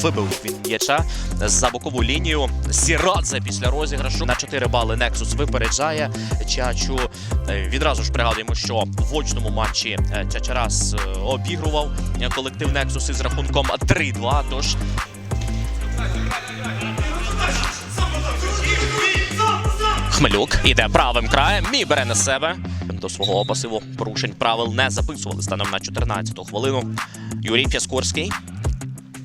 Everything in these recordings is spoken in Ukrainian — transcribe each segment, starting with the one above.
Вибив він м'яча за бокову лінію. Сірадзе після розіграшу на 4 бали Нексус випереджає Чачу. Е, Відразу ж пригадуємо, що в очному матчі е, Чачарас е, обігрував колектив Нексус із рахунком 3-2. Тож Хмелюк іде правим краєм. Мій бере на себе. До свого пасиву порушень правил не записували станом на 14-ту хвилину. Юрій Пяскорський.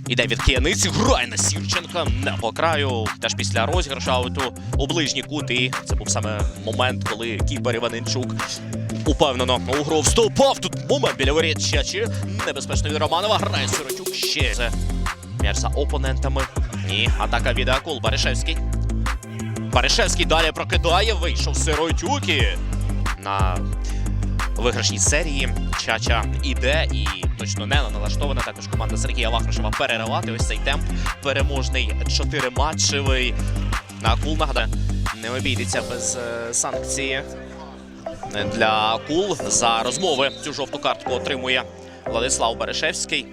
Іде від кияниці, грає на Сірченка, не по краю. Теж після розіграшу ауту у ближній кут. І це був саме момент, коли кіпер Іваненчук упевнено у гру вступав. Тут момент біля воріт Чачі. Небезпечно від Романова. Грає Сиротюк ще. Це м'яч за опонентами. Ні, атака від Акул. Баришевський. Баришевський далі прокидає, вийшов Сиротюк і на виграшній серії. Чача іде і точно не налаштована. Також команда Сергія Вахрушева переривати ось цей темп. Переможний чотириматчевий. На Акул нагадаю, не обійдеться без е, санкції для Акул за розмови. Цю жовту картку отримує Владислав Берешевський.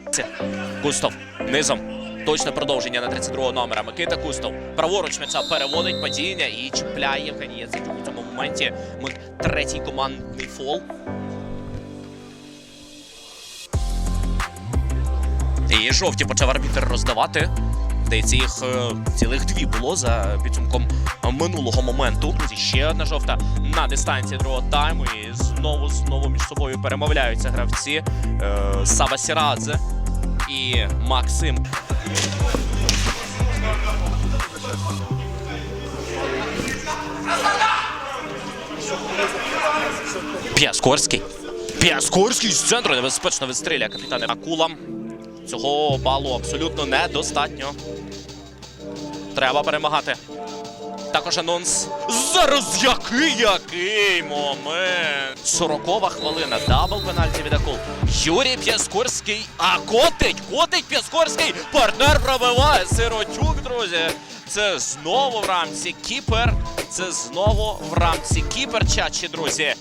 Кустов низом. Точне продовження на 32-го номера. Микита Кустов. Праворуч м'яча переводить падіння і чіпляє у цьому моменті. Третій командний фол. І жовті почав арбітр роздавати. Здається, їх е, цілих дві було за підсумком минулого моменту. Ще одна жовта на дистанції другого тайму. І знову знову між собою перемовляються гравці е, Сава Сірадзе і Максим. П'яскорський. П'яскорський з центру небезпечно вистріляє капітан Акула. Цього балу абсолютно недостатньо. Треба перемагати. Також анонс. Зараз який який момент! Сорокова хвилина. Дабл пенальті від Акул. Юрій П'яскорський. А котить! Котить П'яскорський! Партнер пробиває Сиротюк, друзі. Це знову в рамці Кіпер. Це знову в рамці Кіпер, чачі, друзі.